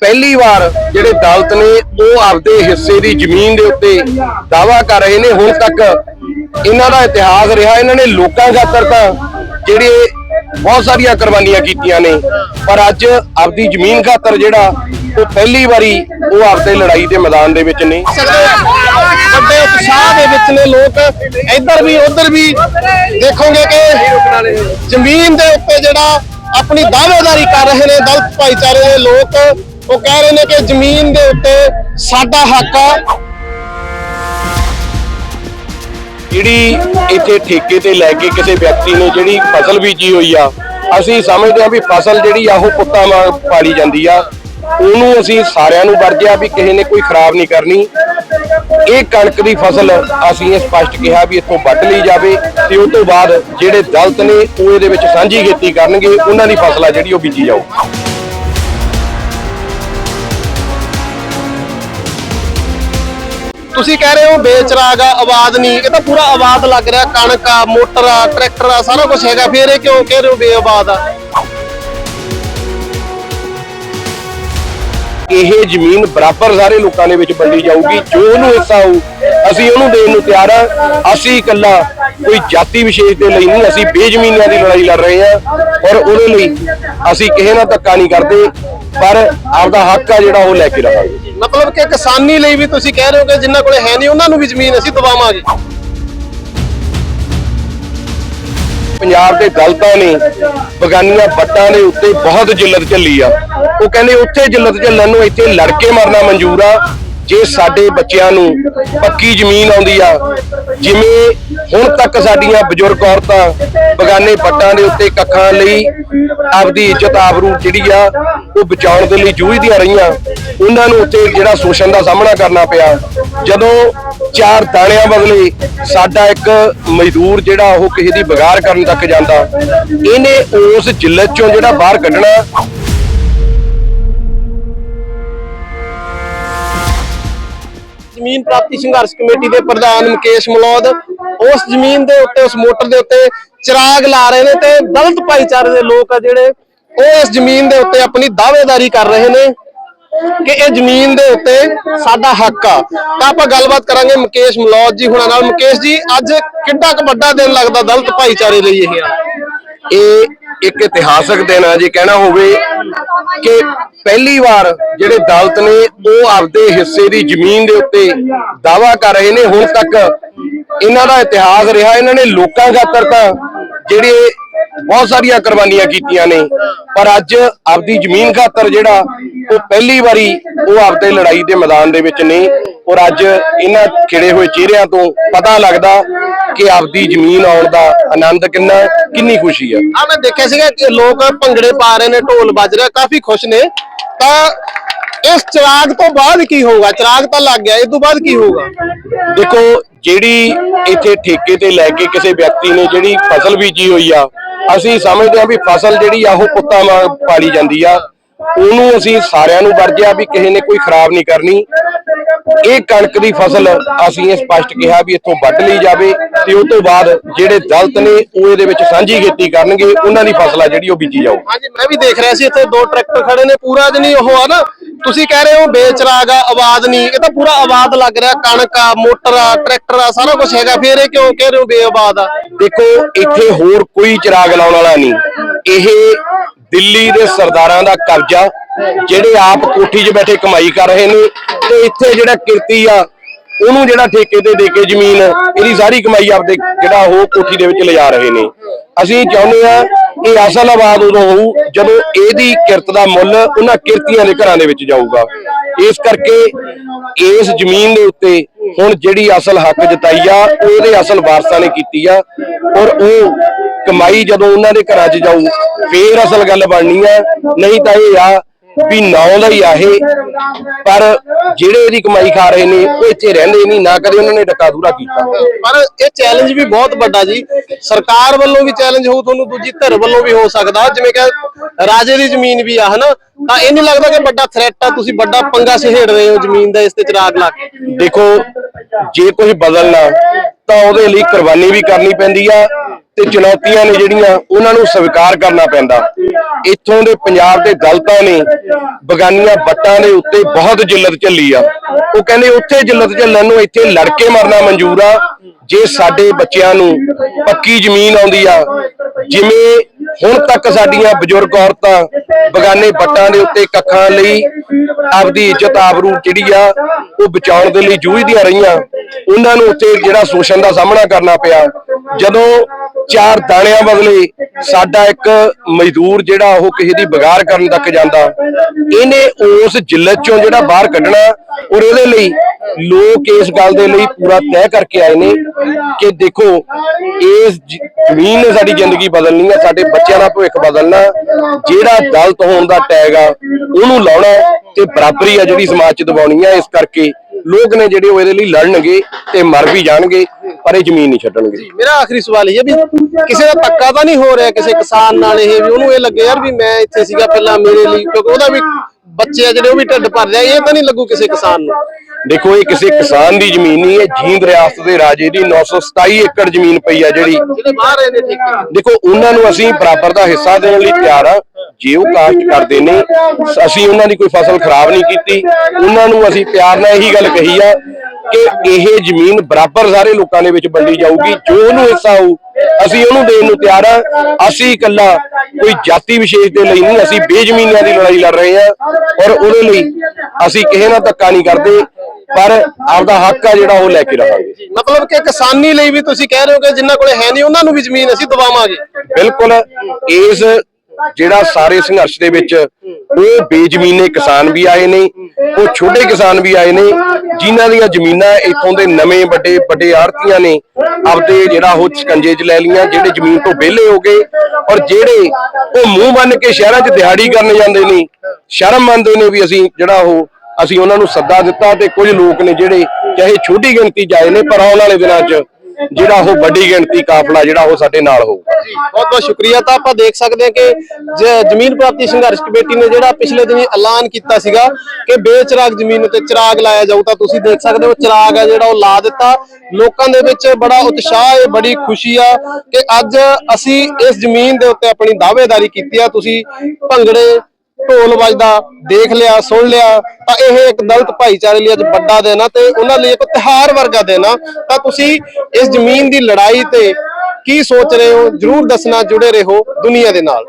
ਪਹਿਲੀ ਵਾਰ ਜਿਹੜੇ ਦਲਤ ਨੇ ਉਹ ਆਪਦੇ ਹਿੱਸੇ ਦੀ ਜ਼ਮੀਨ ਦੇ ਉੱਤੇ ਦਾਵਾ ਕਰ ਰਹੇ ਨੇ। ਹੁਣ ਤੱਕ ਇਹਨਾਂ ਦਾ ਇਤਿਹਾਸ ਰਿਹਾ, ਇਹਨਾਂ ਨੇ ਲੋਕਾਂ ਖਾਤਰ ਤਾਂ ਜਿਹੜੇ ਬਹੁਤ ਸਾਰੀਆਂ ਕੁਰਬਾਨੀਆਂ ਕੀਤੀਆਂ ਨੇ, ਪਰ ਅੱਜ ਆਪਦੀ ਜ਼ਮੀਨ ਖਾਤਰ ਜਿਹੜਾ ਉਹ ਪਹਿਲੀ ਵਾਰੀ ਉਹ ਆਪਦੇ ਲੜਾਈ ਦੇ ਮੈਦਾਨ ਦੇ ਵਿੱਚ ਨੇ। ਵੱਡੇ ਉਤਸ਼ਾਹ ਦੇ ਵਿੱਚ ਨੇ ਲੋਕ। ਇੱਧਰ ਵੀ, ਉੱਧਰ ਵੀ ਦੇਖੋਗੇ ਕਿ ਜ਼ਮੀਨ ਦੇ ਉੱਤੇ ਜਿਹੜਾ ਆਪਣੀ ਦਾਅਵੇਦਾਰੀ ਕਰ ਰਹੇ ਨੇ, ਦਲਿਤ ਭਾਈਚਾਰੇ ਦੇ ਲੋਕ। ਉਹ ਕਹਿ ਰਹੇ ਨੇ ਕਿ ਜ਼ਮੀਨ ਦੇ ਉੱਤੇ ਸਾਡਾ ਹੱਕ ਆ। ਜਿਹੜੀ ਇੱਥੇ ਠੇਕੇ ਤੇ ਲੈ ਕੇ ਕਿਸੇ ਵਿਅਕਤੀ ਨੇ ਜਿਹੜੀ ਫਸਲ ਬੀਜੀ ਹੋਈ ਆ, ਅਸੀਂ ਸਮਝਦੇ ਆ ਵੀ ਫਸਲ ਜਿਹੜੀ ਆ, ਉਹ ਪੁੱਤਾਂ ਵਾਂਗ ਪਾਲੀ ਜਾਂਦੀ ਆ। ਉਹਨੂੰ ਅਸੀਂ ਸਾਰਿਆਂ ਨੂੰ ਵਰਜਿਆ ਵੀ ਕਿਸੇ ਨੇ ਕੋਈ ਖਰਾਬ ਨਹੀਂ ਕਰਨੀ। ਇਹ ਕਣਕ ਦੀ ਫਸਲ ਅਸੀਂ ਇਹ ਸਪਸ਼ਟ ਕਿਹਾ ਵੀ ਇੱਥੋਂ ਵੱਢ ਲਈ ਜਾਵੇ ਤੇ ਉਸ ਤੋਂ ਬਾਅਦ ਜਿਹੜੇ ਦਲਤ ਨੇ ਉਹ ਇਹਦੇ ਵਿੱਚ ਸਾਂਝੀ ਖੇਤੀ ਕਰਨਗੇ, ਉਹਨਾਂ ਦੀ ਫਸਲ ਆ ਜਿਹੜੀ ਉਹ ਬੀਜੀ ਜਾਊ। ਤੁਸੀਂ ਕਹਿ ਰਹੇ ਹੋ ਬੇਚਰਾਗਾ ਆ, ਆਵਾਜ਼ ਨਹੀਂ, ਇਹ ਤਾਂ ਪੂਰਾ ਆਵਾਜ਼ ਲੱਗ ਰਿਹਾ, ਕਣਕ ਆ, ਮੋਟਰ ਆ, ਟਰੈਕਟਰ ਆ, ਸਾਰਾ ਕੁਝ ਹੈਗਾ, ਫਿਰ ਇਹ ਕਿਉਂ ਕਹਿ ਰਹੇ ਹੋ ਬੇਆਬਾਦ ਆ? ਇਹ ਜ਼ਮੀਨ ਬਰਾਬਰ ਸਾਰੇ ਲੋਕਾਂ ਦੇ ਵਿੱਚ ਵੰਡੀ ਜਾਊਗੀ ਜੋ ਉਹਨੂੰ ਹਿੱਸਾ ਹੋਊ ਅਸੀਂ ਉਹਨੂੰ ਦੇਣ ਨੂੰ ਤਿਆਰ ਆ ਅਸੀਂ ਇਕੱਲਾ ਕੋਈ ਜਾਤੀ ਵਿਸ਼ੇਸ਼ ਦੇ ਲਈ ਨਹੀਂ ਅਸੀਂ ਬੇਜ਼ਮੀਨੀਆਂ ਦੀ ਲੜਾਈ ਲੜ ਰਹੇ ਆ ਔਰ ਉਹਦੇ ਲਈ ਅਸੀਂ ਕਿਸੇ ਨਾਲ ਧੱਕਾ ਨਹੀਂ ਕਰਦੇ ਪਰ ਆਪਦਾ ਹੱਕ ਆ ਜਿਹੜਾ ਉਹ ਲੈ ਕੇ ਰਹਾਂਗੇ। ਮਤਲਬ ਕਿ ਕਿਸਾਨੀ ਲਈ ਵੀ ਤੁਸੀਂ ਕਹਿ ਰਹੇ ਹੋ ਕਿ ਜਿਨ੍ਹਾਂ ਕੋਲੇ ਹੈ ਨਹੀਂ ਉਹਨਾਂ ਨੂੰ ਵੀ ਜ਼ਮੀਨ ਅਸੀਂ ਦਵਾਵਾਂਗੇ। ਪੰਜਾਬ ਦੇ ਦਲਤਾਂ ਨੇ ਬਗਾਨੀਆਂ ਵੱਟਾਂ ਦੇ ਉੱਤੇ ਬਹੁਤ ਜਿੱਲਤ ਝੱਲੀ ਆ। ਉਹ ਕਹਿੰਦੇ ਉੱਥੇ ਜਿੱਲਤ ਝੱਲਣ ਨੂੰ ਇੱਥੇ ਲੜ ਕੇ ਮਰਨਾ ਮਨਜ਼ੂਰ ਆ। ਜੇ ਸਾਡੇ ਬੱਚਿਆਂ ਨੂੰ ਪੱਕੀ ਜ਼ਮੀਨ ਆਉਂਦੀ ਆ, ਜਿਵੇਂ ਹੁਣ ਤੱਕ ਸਾਡੀਆਂ ਬਜ਼ੁਰਗ ਔਰਤਾਂ ਬਗਾਨੇ ਪੱਟਾਂ ਦੇ ਉੱਤੇ ਕੱਖਾਂ ਲਈ ਆਪਦੀ ਇੱਜ਼ਤ ਆਬਰੂ ਜਿਹੜੀ ਆ, ਉਹ ਬਚਾਉਣ ਦੇ ਲਈ ਜੂਝਦੀਆਂ ਰਹੀਆਂ। ਉਹਨਾਂ ਨੂੰ ਉੱਥੇ ਜਿਹੜਾ ਸ਼ੋਸ਼ਣ ਦਾ ਸਾਹਮਣਾ ਕਰਨਾ ਪਿਆ। ਜਦੋਂ ਚਾਰ ਦਾਣਿਆਂ ਬਦਲੇ ਸਾਡਾ ਇੱਕ ਮਜ਼ਦੂਰ ਜਿਹੜਾ ਉਹ ਕਿਸੇ ਦੀ ਬਗਾਰ ਕਰਨ ਤੱਕ ਜਾਂਦਾ, ਇਹਨੇ ਉਸ ਜਿੱਲਤ ਚੋਂ ਜਿਹੜਾ ਬਾਹਰ ਕੱਢਣਾ ਜ਼ਮੀਨ ਪ੍ਰਾਪਤੀ ਸੰਘਰਸ਼ ਕਮੇਟੀ ਦੇ ਪ੍ਰਧਾਨ ਮੁਕੇਸ਼ ਮਲੌਦ, ਉਸ ਜ਼ਮੀਨ ਦੇ ਉੱਤੇ, ਉਸ ਮੋਟਰ ਦੇ ਉੱਤੇ ਚਿਰਾਗ ਲਾ ਰਹੇ ਨੇ ਤੇ ਦਲਿਤ ਭਾਈਚਾਰੇ ਦੇ ਲੋਕ ਆ ਜਿਹੜੇ, ਉਹ ਇਸ ਜ਼ਮੀਨ ਦੇ ਉੱਤੇ ਆਪਣੀ ਦਾਅਵੇਦਾਰੀ ਕਰ ਰਹੇ ਨੇ ਕਿ ਇਹ ਜ਼ਮੀਨ ਦੇ ਉੱਤੇ ਸਾਡਾ ਹੱਕ ਆ। ਤਾਂ ਆਪਾਂ ਗੱਲਬਾਤ ਕਰਾਂਗੇ ਮੁਕੇਸ਼ ਮਲੌਦ ਜੀ ਹੁਣਾਂ ਨਾਲ। ਮੁਕੇਸ਼ ਜੀ, ਅੱਜ ਕਿੱਡਾ ਕੁ ਵੱਡਾ ਦਿਨ ਲੱਗਦਾ ਦਲਿਤ ਭਾਈਚਾਰੇ ਲਈ ਇਹ? ਆ ਇਹ ਇੱਕ ਇਤਿਹਾਸਕ ਦਿਨ ਆ ਜੇ, ਕਹਿਣਾ ਹੋਵੇ ਕਿ ਪਹਿਲੀ ਵਾਰ ਜਿਹੜੇ ਦਲਤ ਨੇ ਉਹ ਆਪਦੇ ਹਿੱਸੇ ਦੀ ਜ਼ਮੀਨ ਦੇ ਉੱਤੇ ਦਾਵਾ ਕਰ ਰਹੇ ਨੇ। ਹੁਣ ਤੱਕ ਇਹਨਾਂ ਦਾ ਇਤਿਹਾਸ ਰਿਹਾ, ਇਹਨਾਂ ਨੇ ਲੋਕਾਂ ਖਾਤਰ ਤਾਂ ਜਿਹੜੇ ਬਹੁਤ ਸਾਰੀਆਂ ਕੁਰਬਾਨੀਆਂ ਕੀਤੀਆਂ ਨੇ। ਪਰ ਅੱਜ ਆਪਦੀ ਜ਼ਮੀਨ ਖਾਤਰ ਜਿਹੜਾ ਉਹ ਪਹਿਲੀ ਵਾਰੀ ਉਹ ਆਪਦੇ ਲੜਾਈ ਦੇ ਮੈਦਾਨ ਦੇ ਵਿੱਚ ਨੇ ਔਰ ਅੱਜ ਇਹਨਾਂ ਖਿੜੇ ਹੋਏ ਚਿਹਰਿਆਂ ਤੋਂ ਪਤਾ ਲੱਗਦਾ ਕਿ ਆਪਦੀ ਜ਼ਮੀਨ ਆਉਣ ਦਾ ਆਨੰਦ ਕਿੰਨਾ ਕਿੰਨੀ ਖੁਸ਼ੀ ਆ। ਆ ਮੈਂ ਦੇਖਿਆ ਸੀਗਾ ਕਿ ਲੋਕ ਭੰਗੜੇ ਪਾ ਰਹੇ ਨੇ ਢੋਲ ਵੱਜ ਰਿਹਾ ਕਾਫੀ ਖੁਸ਼ ਨੇ। ਤਾਂ ਇਸ ਚਿਰਾਗ ਤੋਂ ਬਾਅਦ ਕੀ ਹੋਊਗਾ? ਚਿਰਾਗ ਤਾਂ ਲੱਗ ਗਿਆ ਇਸ ਤੋਂ ਬਾਅਦ ਕੀ ਹੋਊਗਾ? ਦੇਖੋ ਜਿਹੜੀ ਇੱਥੇ ਠੇਕੇ ਤੇ ਲੈ ਕੇ ਕਿਸੇ ਵਿਅਕਤੀ ਨੇ ਜਿਹੜੀ ਫਸਲ ਬੀਜੀ ਹੋਈ ਆ ਅਸੀਂ ਸਮਝਦੇ ਆ ਵੀ ਫਸਲ ਜਿਹੜੀ ਆ ਉਹ ਪੁੱਤਾਂ ਵਾਂਗ ਪਾਲੀ ਜਾਂਦੀ ਆ। ਉਹਨੂੰ ਅਸੀਂ ਸਾਰਿਆਂ ਨੂੰ ਵਰਜਿਆ ਵੀ ਕਿਸੇ ਨੇ ਕੋਈ ਖਰਾਬ ਨਹੀਂ ਕਰਨੀ। ਇਹ ਕਣਕ ਦੀ ਫਸਲ ਅਸੀਂ ਇਹ ਸਪਸ਼ਟ ਕਿਹਾ ਵੀ ਇੱਥੋਂ ਵੱਢ ਲਈ ਜਾਵੇ ਤੇ ਉਸ ਤੋਂ ਬਾਅਦ ਜਿਹੜੇ ਦਲਤ ਨੇ ਉਹ ਇਹਦੇ ਵਿੱਚ ਸਾਂਝੀ ਖੇਤੀ ਕਰਨਗੇ ਉਹਨਾਂ ਦੀ ਫਸਲ ਆ ਜਿਹੜੀ ਉਹ ਬੀਜੀ ਜਾਊ। ਹਾਂਜੀ ਮੈਂ ਵੀ ਦੇਖ ਰਿਹਾ ਸੀ ਇੱਥੇ ਦੋ ਟਰੈਕਟਰ ਖੜੇ ਨੇ ਪੂਰਾ ਜਣੀ ਉਹ ਆ ਨਾ ਤੁਸੀਂ ਕਹਿ ਰਹੇ ਹੋ ਬੇਚਰਾਗ ਆ ਆਵਾਜ਼ ਨਹੀਂ ਇਹ ਤਾਂ ਪੂਰਾ ਆਵਾਜ਼ ਲੱਗ ਰਿਹਾ ਕਣਕ ਆ ਮੋਟਰ ਆ ਟਰੈਕਟਰ ਆ ਸਾਰਾ ਕੁਝ ਹੈਗਾ ਫਿਰ ਇਹ ਕਿਉਂ ਕਹਿ ਰਹੇ ਹੋ ਬੇਆਬਾਦ ਆ? ਦੇਖੋ ਇੱਥੇ ਹੋਰ ਕੋਈ ਚਿਰਾਗ ਲਾਉਣ ਵਾਲਾ ਨਹੀਂ। ਇਹ ਦਿੱਲੀ ਦੇ ਸਰਦਾਰਾਂ ਦਾ ਕਬਜ਼ਾ, ਜਿਹੜੇ ਆਪ ਕੋਠੀ 'ਚ ਬੈਠੇ ਕਮਾਈ ਕਰ ਰਹੇ ਨੇ, ਤੇ ਇੱਥੇ ਜਿਹੜਾ ਕਿਰਤੀ ਆ, ਉਹਨੂੰ ਜਿਹੜਾ ਠੇਕੇ ਤੇ ਦੇ ਕੇ ਜ਼ਮੀਨ, ਇਹਦੀ ਸਾਰੀ ਕਮਾਈ ਆਪਦੇ ਜਿਹੜਾ ਉਹ ਕੋਠੀ ਦੇ ਵਿੱਚ ਲਿਜਾ ਰਹੇ ਨੇ। ਅਸੀਂ ਚਾਹੁੰਦੇ ਆ ਇਹ ਅਸਲ ਆਬਾਦ ਉਦੋਂ ਹੋਊ ਜਦੋਂ ਇਹਦੀ ਕਿਰਤ ਦਾ ਮੁੱਲ ਉਹਨਾਂ ਕਿਰਤੀਆਂ ਦੇ ਘਰਾਂ ਦੇ ਵਿੱਚ ਜਾਊਗਾ। ਇਸ ਕਰਕੇ ਇਸ ਜ਼ਮੀਨ ਦੇ ਉੱਤੇ ਹੁਣ ਜਿਹੜੀ ਅਸਲ ਹੱਕ ਜਤਾਈ ਆ, ਉਹਦੇ ਅਸਲ ਵਾਰਸਾਂ ਨੇ ਕੀਤੀ ਆ ਔਰ ਉਹ ਕਮਾਈ ਜਦੋਂ ਉਹਨਾਂ ਦੇ ਘਰਾਂ 'ਚ ਜਾਊ, ਫੇਰ ਅਸਲ ਗੱਲ ਬਣਨੀ ਆ। ਨਹੀਂ ਤਾਂ ਇਹ ਆ ਵੀ ਨਾਂ ਦਾ ਹੀ ਆ ਇਹ। ਪਰ ਜਿਹੜੇ ਇਹਦੀ ਕਮਾਈ ਖਾ ਰਹੇ ਨੇ ਉਹ ਇੱਥੇ ਰਹਿੰਦੇ ਨਹੀਂ ਨਾ ਕਦੇ ਉਹਨਾਂ ਨੇ ਡੱਕਾ ਦੂਰਾ ਕੀਤਾ। ਪਰ ਇਹ ਚੈਲੰਜ ਵੀ ਬਹੁਤ ਵੱਡਾ ਜੀ। ਸਰਕਾਰ ਵੱਲੋਂ ਵੀ ਚੈਲੰਜ ਹੋਊ ਤੁਹਾਨੂੰ ਦੂਜੀ ਧਿਰ ਵੱਲੋਂ ਵੀ ਹੋ ਸਕਦਾ। ਜਿਵੇਂ ਕਿ ਰਾਜੇ ਦੀ ਜ਼ਮੀਨ ਵੀ ਆ ਹਨਾ? ਤਾਂ ਇਹ ਨਹੀਂ ਲੱਗਦਾ ਕਿ ਵੱਡਾ ਥ੍ਰੈਟ ਆ ਤੁਸੀਂ ਵੱਡਾ ਪੰਗਾ ਸਿਹੜ ਰਹੇ ਹੋ ਜ਼ਮੀਨ ਦਾ ਇਸ ਤੇ ਚਿਰਾਗ ਲਾ ਕੇ। ਦੇਖੋ ਜੇ ਕੁਝ ਬਦਲਣਾ ਤਾਂ ਉਹਦੇ ਲਈ ਕੁਰਬਾਨੀ ਵੀ ਕਰਨੀ ਪੈਂਦੀ ਆ। ਤੇ ਚੁਣੌਤੀਆਂ ਨੇ ਜਿਹੜੀਆਂ ਉਹਨਾਂ ਨੂੰ ਸਵੀਕਾਰ ਕਰਨਾ ਪੈਂਦਾ। ਇੱਥੋਂ ਦੇ ਪੰਜਾਬ ਦੇ ਦਲਤਾਂ ਨੇ ਬਗਾਨੀਆਂ ਵੱਟਾਂ ਦੇ ਉੱਤੇ ਬਹੁਤ ਜਿੱਲਤ ਝੱਲੀ ਆ। ਉਹ ਕਹਿੰਦੇ ਉੱਥੇ ਜਿੱਲਤ ਝੱਲਣ ਨੂੰ ਇੱਥੇ ਲੜ ਕੇ ਮਰਨਾ ਮਨਜ਼ੂਰ ਆ। ਜੇ ਸਾਡੇ ਬੱਚਿਆਂ ਨੂੰ ਪੱਕੀ ਜ਼ਮੀਨ ਆਉਂਦੀ ਆ, ਜਿਵੇਂ ਹੁਣ ਤੱਕ ਸਾਡੀਆਂ ਬਜ਼ੁਰਗ ਔਰਤਾਂ ਬਗਾਨੇ ਵੱਟਾਂ ਦੇ ਉੱਤੇ ਕੱਖਾਂ ਲਈ ਆਪਦੀ ਇੱਜ਼ਤ ਆਬਰੂ ਜਿਹੜੀ ਆ, ਉਹ ਬਚਾਉਣ ਦੇ ਲਈ ਜੂਝਦੀਆਂ ਰਹੀਆਂ। ਉਹਨਾਂ ਨੂੰ ਉੱਥੇ ਜਿਹੜਾ ਸ਼ੋਸ਼ਣ ਦਾ ਸਾਹਮਣਾ ਕਰਨਾ ਪਿਆ। ਜਦੋਂ ਚਾਰ ਦਾਣਿਆਂ ਬਦਲੇ ਸਾਡਾ ਇੱਕ ਮਜ਼ਦੂਰ ਜਿਹੜਾ ਉਹ ਕਿਸੇ ਦੀ ਬਗਾਰ ਕਰਨ ਤੱਕ ਜਾਂਦਾ, ਇਹਨੇ ਉਸ ਜਿੱਲਤ ਚੋਂ ਜਿਹੜਾ ਬਾਹਰ ਕੱਢਣਾ ਔਰ ਉਹਦੇ ਲਈ ਲੋਕ ਇਸ ਗੱਲ ਦੇ ਲਈ ਪੂਰਾ ਤੈਅ ਕਰਕੇ ਆਏ ਨੇ ਕਿ ਦੇਖੋ, ਇਸ ਜ਼ਮੀਨ ਨੇ ਸਾਡੀ ਜ਼ਿੰਦਗੀ ਬਦਲਣੀ ਹੈ ਸਾਡੇ ਬੱਚਿਆਂ ਦਾ ਭਵਿੱਖ ਬਦਲਣਾ, ਜਿਹੜਾ ਦਲਤ ਹੋਣ ਦਾ ਟੈਗ ਆ, ਉਹਨੂੰ ਲਾਉਣਾ ਤੇ ਬਰਾਬਰੀ ਆ ਜਿਹੜੀ ਸਮਾਜ 'ਚ ਦਬਾਉਣੀ ਆ, ਇਸ ਕਰਕੇ ਲੋਕ ਨੇ ਜਿਹੜੇ ਉਹ ਇਹਦੇ ਲਈ ਲੜਨਗੇ ਤੇ ਮਰ ਵੀ ਜਾਣਗੇ ਪਰ ਇਹ ਜ਼ਮੀਨ ਨਹੀਂ ਛੱਡਣਗੇ। ਮੇਰਾ ਆਖਰੀ ਸਵਾਲ ਇਹ ਹੈ ਵੀ ਕਿਸੇ ਦਾ ਧੱਕਾ ਤਾਂ ਨਹੀਂ ਹੋ ਰਿਹਾ ਕਿਸੇ ਕਿਸਾਨ ਨਾਲ ਇਹ ਵੀ ਉਹਨੂੰ ਇਹ ਲੱਗੇ ਯਾਰ ਵੀ ਮੈਂ ਇੱਥੇ ਸੀਗਾ ਪਹਿਲਾਂ ਮੇਰੇ ਲਈ ਕਿਉਂਕਿ ਉਹਦਾ ਵੀ ਬੱਚੇ ਆ ਜਿਹੜੇ ਉਹ ਵੀ ਢਿੱਡ ਭਰ ਰਿਹਾ ਇਹ ਤਾਂ ਨਹੀਂ ਲੱਗੂ ਕਿਸੇ ਕਿਸਾਨ ਨੂੰ। ਦੇਖੋ ਇਹ ਕਿਸੇ ਕਿਸਾਨ ਦੀ ਜ਼ਮੀਨ ਨਹੀਂ ਹੈ ਜੀਂਦ ਰਿਆਸਤ ਦੇ ਰਾਜੇ ਦੀ 927 ਏਕੜ ਜ਼ਮੀਨ ਪਈ ਆ ਜਿਹੜੀ। ਜਿਹੜੇ ਬਾਹਰ ਇਹਦੇ ਠੇਕੇ ਦੇਖੋ ਉਹਨਾਂ ਨੂੰ ਅਸੀਂ ਬਰਾਬਰ ਦਾ ਹਿੱਸਾ ਦੇਣ ਲਈ ਤਿਆਰ ਆ। ਜੇ ਉਹ ਕਾਸ਼ਟ ਕਰਦੇ ਨੇ ਅਸੀਂ ਉਹਨਾਂ ਦੀ ਕੋਈ ਫਸਲ ਖਰਾਬ ਨਹੀਂ ਕੀਤੀ। ਉਹਨਾਂ ਨੂੰ ਅਸੀਂ ਪਿਆਰ ਨਾਲ ਇਹੀ ਗੱਲ ਕਹੀ ਆ ਕਿ ਇਹ ਜ਼ਮੀਨ ਬਰਾਬਰ ਸਾਰੇ ਲੋਕਾਂ ਦੇ ਵਿੱਚ ਵੰਡੀ ਜਾਊਗੀ ਜੋ ਉਹਨੂੰ ਹਿੱਸਾ ਹੋਊ ਅਸੀਂ ਉਹਨੂੰ ਦੇਣ ਨੂੰ ਤਿਆਰ ਆ। ਅਸੀਂ ਇਕੱਲਾ ਕੋਈ ਜਾਤੀ ਵਿਸ਼ੇਸ਼ ਦੇ ਲਈ ਨਹੀਂ ਅਸੀਂ ਬੇਜ਼ਮੀਨੀਆਂ ਦੀ ਲੜਾਈ ਲੜ ਰਹੇ ਆ ਔਰ ਉਹਦੇ ਲਈ ਅਸੀਂ ਕਿਸੇ ਨਾਲ ਧੱਕਾ ਨਹੀਂ ਕਰਦੇ ਪਰ ਆਪਦਾ ਹੱਕ ਆ ਜਿਹੜਾ ਉਹ ਲੈ ਕੇ ਰਹਾਂਗੇ। ਮਤਲਬ ਕਿ ਕਿਸਾਨੀ ਲਈ ਵੀ ਤੁਸੀਂ ਕਹਿ ਰਹੇ ਹੋ ਕਿ ਜਿਨ੍ਹਾਂ ਕੋਲੇ ਹੈ ਨਹੀਂ ਉਹਨਾਂ ਨੂੰ ਵੀ ਜ਼ਮੀਨ ਅਸੀਂ ਦਵਾਵਾਂਗੇ। ਬਿਲਕੁਲ ਇਸ ਜਿਹੜਾ ਸਾਰੇ ਸੰਘਰਸ਼ ਦੇ ਵਿੱਚ ਉਹ ਬੇਜ਼ਮੀਨੇ ਕਿਸਾਨ ਵੀ ਆਏ ਨੇ, ਉਹ ਛੋਟੇ ਕਿਸਾਨ ਵੀ ਆਏ ਨੇ, ਜਿਨ੍ਹਾਂ ਦੀਆਂ ਜ਼ਮੀਨਾਂ ਇੱਥੋਂ ਦੇ ਨਵੇਂ ਵੱਡੇ ਵੱਡੇ ਆੜਤੀਆਂ ਨੇ, ਆਪਦੇ ਜਿਹੜਾ ਉਹ ਸਕੰਜੇ 'ਚ ਲੈ ਲੀਆਂ ਜਿਹੜੇ ਜ਼ਮੀਨ ਤੋਂ ਵਿਹਲੇ ਹੋ ਗਏ ਔਰ ਜਿਹੜੇ ਉਹ ਮੂੰਹ ਬੰਨ ਕੇ ਸ਼ਹਿਰਾਂ 'ਚ ਦਿਹਾੜੀ ਕਰਨ ਜਾਂਦੇ ਨੇ, ਸ਼ਰਮ ਮੰਨਦੇ ਨੇ ਵੀ ਅਸੀਂ ਜਿਹੜਾ ਉਹ, ਅਸੀਂ ਉਹਨਾਂ ਨੂੰ ਸੱਦਾ ਦਿੱਤਾ ਤੇ ਕੁਝ ਲੋਕ ਨੇ ਜਿਹੜੇ ਚਾਹੇ ਛੋਟੀ ਗਿਣਤੀ 'ਚ ਆਏ ਨੇ, ਪਰ ਆਉਣ ਵਾਲੇ ਦਿਨਾਂ 'ਚ ਜਿਹੜਾ ਉਹ ਵੱਡੀ ਗਿਣਤੀ ਕਾਫਲਾ, ਜਿਹੜਾ ਉਹ ਸਾਡੇ ਨਾਲ ਹੋਊਗਾ ਬਹੁਤ ਬਹੁਤ ਸ਼ੁਕਰੀਆ। ਤਾਂ ਆਪਾਂ ਦੇਖ ਸਕਦੇ ਹਾਂ ਕਿ ਜ਼ਮੀਨ ਪ੍ਰਾਪਤੀ ਸੰਘਰਸ਼ ਕਮੇਟੀ ਨੇ ਜਿਹੜਾ ਪਿਛਲੇ ਦਿਨੀ ਐਲਾਨ ਕੀਤਾ ਸੀਗਾ ਕਿ ਬੇਚਰਾਗ ਜ਼ਮੀਨ ਉੱਤੇ ਚਿਰਾਗ ਲਾਇਆ ਜਾਊ, ਤਾਂ ਤੁਸੀਂ ਦੇਖ ਸਕਦੇ ਹੋ ਚਿਰਾਗ ਆ ਜਿਹੜਾ ਉਹ ਲਾ ਦਿੱਤਾ। ਲੋਕਾਂ ਦੇ ਵਿੱਚ ਬੜਾ ਉਤਸ਼ਾਹ ਹੈ, ਬੜੀ ਖੁਸ਼ੀ ਆ ਕਿ ਅੱਜ ਅਸੀਂ ਇਸ ਜ਼ਮੀਨ ਦੇ ਉੱਤੇ ਆਪਣੀ ਦਾਅਵੇਦਾਰੀ ਕੀਤੀ ਆ। ਤੁਸੀਂ ਭੰਗੜੇ ਢੋਲ ਵੱਜਦਾ, ਦੇਖ ਲਿਆ, ਸੁਣ ਲਿਆ, ਤਾਂ ਇਹ ਇੱਕ ਦਲਿਤ ਭਾਈਚਾਰੇ ਲਈ ਅੱਜ ਵੱਡਾ ਦਿਨ ਆ ਤੇ ਉਹਨਾਂ ਲਈ ਇੱਕ ਤਿਹਾਰ ਵਰਗਾ ਦਿਨ ਆ। ਤਾਂ ਤੁਸੀਂ ਇਸ ਜ਼ਮੀਨ ਦੀ ਲੜਾਈ ਤੇ ਕੀ ਸੋਚ ਰਹੇ ਹੋ? ਜਰੂਰ ਦੱਸਣਾ ਜੁੜੇ ਰਹੋ ਦੁਨੀਆ ਦੇ ਨਾਲ।